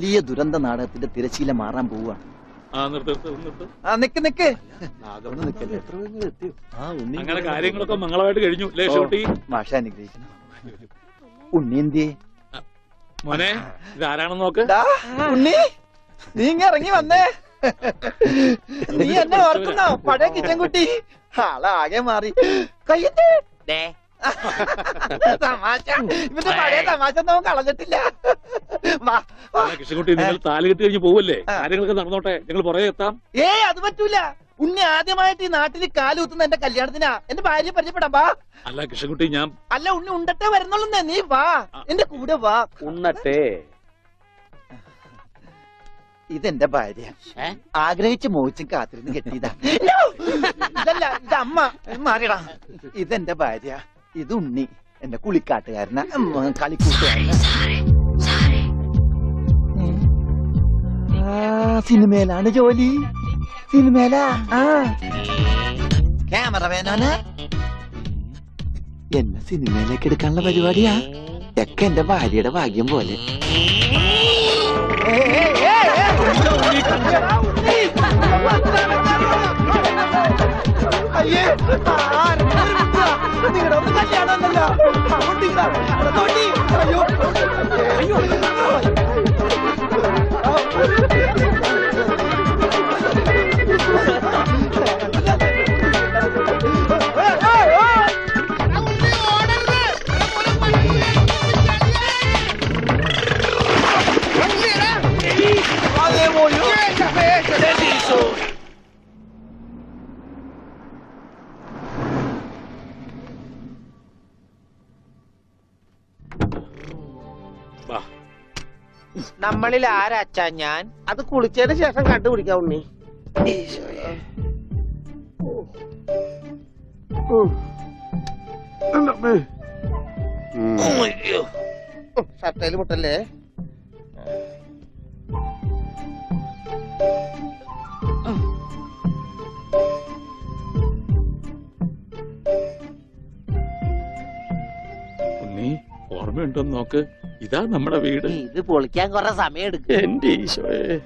വലിയ ദുരന്ത നാടകത്തിന്റെ തിരശീല മാറാൻ നിക്കല്ലേ? അങ്ങനെ കാര്യങ്ങളൊക്കെ മംഗളമായിട്ട് കഴിഞ്ഞു. ലേ ഷൂട്ടി? മാഷ അനുഗ്രഹിക്കണം ഉണ്ണി എന്തിയേ? മോനെ ഇതാരാണെന്ന് നോക്ക്. ഉണ്ണി നീ ഇങ്ങ ഇറങ്ങി വന്നേ. നീ എന്നെ ഓർക്കുന്നോ? പഴയ കിച്ചൻ കുട്ടി ആളാകെ മാറി. കയ്യേ തമാശ. ഇവന്റെ പഴയ തമാശ ഒന്നും കളഞ്ഞിട്ടില്ല. കൃഷ്ണൻകുട്ടി നിങ്ങൾ താലി കെട്ടി കഴിഞ്ഞ് പോവല്ലേ? കാര്യങ്ങളൊക്കെ നടന്നോട്ടെ. ഞങ്ങൾ പുറകെ എത്താം. ഏ അത് പറ്റൂല. ഉണ്ണി ആദ്യമായിട്ട് ഈ നാട്ടിൽ കാലുകുത്തുന്ന എന്റെ കല്യാണത്തിനാ. എന്റെ ഭാര്യ പരിചയപ്പെടാം വാ. അല്ല കൃഷ്ണൻകുട്ടി ഞാൻ അല്ല ഉണ്ണി ഉണ്ടട്ടെ വരുന്നുള്ളൂ നീ വാ. എന്റെ കൂടെ വാ. ഉണ്ണട്ടെ. ഇതെന്റെ ഭാര്യ. ആഗ്രഹിച്ച് മോഹിച്ചും കാത്തിരുന്ന് കെട്ടിയതാ! ഇതല്ല ഇത് അമ്മ. മാറിയടാ. ഇതെന്റെ ഭാര്യ. ഇത് ഉണ്ണി. എന്റെ കുളിക്കാട്ടുകാരനാ. കളിക്കൂട്ടുകാരന. സിനിമയിലാണ് ജോലി. സിനിമയിലാ? ആ. ക്യാമറമാനാണ് എന്നെ സിനിമയിലേക്ക് എടുക്കാനുള്ള പരിപാടിയാ. ഒക്കെ എന്റെ ഭാര്യയുടെ ഭാഗ്യം പോലെ. അയ്യേ നിങ്ങളുടെ കല്യാണമല്ലല്ലോ നമ്മളിൽ ആരാച്ചാ ഞാൻ? അത് കുളിച്ചതിന് ശേഷം കണ്ടുപിടിക്കാം ഉണ്ണി. ഷർട്ടയിൽ മുട്ടല്ലേ? ഉണ്ണി ഓർമ്മയുണ്ടോന്ന് നോക്ക്. ഇതാ നമ്മുടെ വീട്. ഇത് പൊളിക്കാൻ കുറെ സമയം എടുക്കും എന്റെ ഈശോയെ.